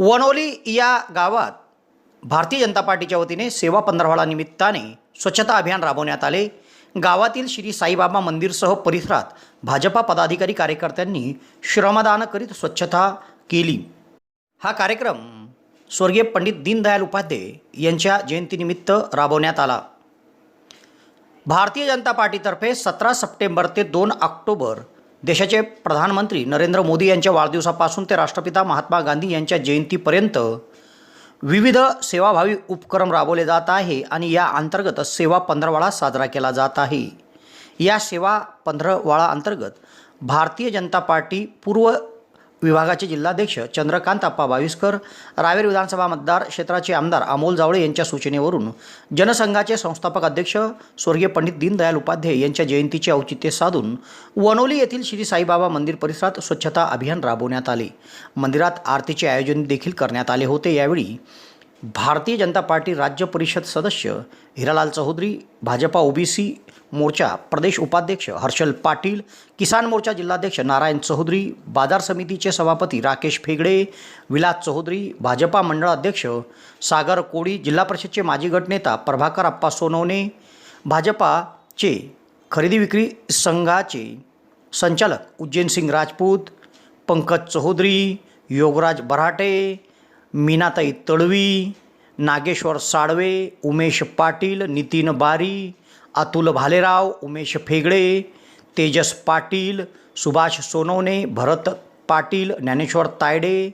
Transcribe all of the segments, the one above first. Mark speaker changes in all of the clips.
Speaker 1: वनोली या गावात भारतीय जनता पार्टीच्या वतीने सेवा पंधरवाडा निमित्ताने स्वच्छता अभियान राबवण्यात आले. गावातील श्री साईबाबा मंदिरसह परिसरात भाजपा पदाधिकारी कार्यकर्त्यांनी श्रमदान करीत स्वच्छता केली. हा कार्यक्रम स्वर्गीय पंडित दीनदयाल उपाध्याय यांच्या जयंतीनिमित्त राबवण्यात आला. भारतीय जनता पार्टीतर्फे सतरा सप्टेंबर ते दोन ऑक्टोबर देशाचे प्रधानमंत्री नरेंद्र मोदी यांच्या वाढदिवसापासून ते राष्ट्रपिता महात्मा गांधी यांच्या जयंतीपर्यंत विविध सेवाभावी उपक्रम राबवले जात आहे आणि या अंतर्गत सेवा पंधरवाडा साजरा केला जात आहे. या सेवा पंधरवाळा अंतर्गत भारतीय जनता पार्टी पूर्व विभागाचे जिल्हाध्यक्ष चंद्रकांत अप्पा बाविस्कर रावेर विधानसभा मतदार क्षेत्राचे आमदार अमोल जावळे यांच्या सूचनेवरून जनसंघाचे संस्थापक अध्यक्ष स्वर्गीय पंडित दीनदयाल उपाध्याय यांच्या जयंतीचे औचित्य साधून वनोली येथील श्री साईबाबा मंदिर परिसरात स्वच्छता अभियान राबवण्यात आले. मंदिरात आरतीचे आयोजन देखील करण्यात आले होते. यावेळी भारतीय जनता पार्टी राज्य परिषद सदस्य हिरालाल चौधरी भाजपा ओबीसी मोर्चा प्रदेश उपाध्यक्ष हर्षल पाटील किसान मोर्चा जिल्हाध्यक्ष नारायण चौधरी बाजार समितीचे सभापती राकेश फेगडे विलास चौधरी भाजपा मंडळ अध्यक्ष सागर कोळी जिल्हा परिषदचे माजी गटनेता प्रभाकर अप्पा सोनवणे भाजपाचे खरेदी विक्री संघाचे संचालक उज्जैन सिंग राजपूत पंकज चौधरी योगराज बराटे मीनाताई तडवी नागेश्वर साळवे उमेश पाटील नितीन बारी अतुल भालेराव उमेश फेगडे तेजस पाटील सुभाष सोनवणे भरत पाटील ज्ञानेश्वर तायडे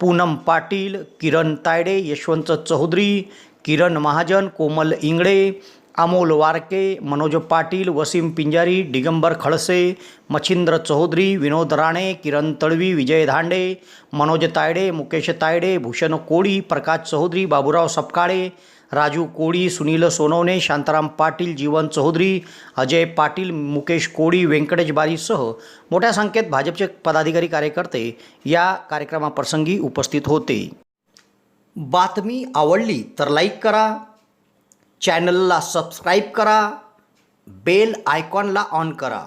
Speaker 1: पूनम पाटील किरण तायडे यशवंत चौधरी किरण महाजन कोमल इंगळे अमोल वारके मनोज पाटील वसीम पिंजारी दिगंबर खडसे मच्छिंद्र चौधरी विनोद राणे किरण तळवी विजय धांडे मनोज तायडे मुकेश तायडे भूषण कोळी प्रकाश चौधरी बाबुराव सपकाळे राजू कोळी सुनील सोनवणे शांताराम पाटील जीवन चौधरी अजय पाटील मुकेश कोळी व्यंकटेश बारीसह मोठ्या संख्येत भाजपचे पदाधिकारी कार्यकर्ते या कार्यक्रमाप्रसंगी उपस्थित होते. बातमी आवडली तर लाईक करा चॅनलला सबस्क्राईब करा बेल आयकॉनला ऑन करा.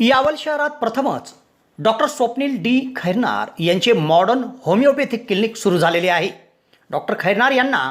Speaker 1: यावल शहरात प्रथमच डॉक्टर स्वप्नील डी खैरनार यांचे मॉडर्न होमिओपॅथिक क्लिनिक सुरू झालेले आहे. डॉक्टर खैरनार यांना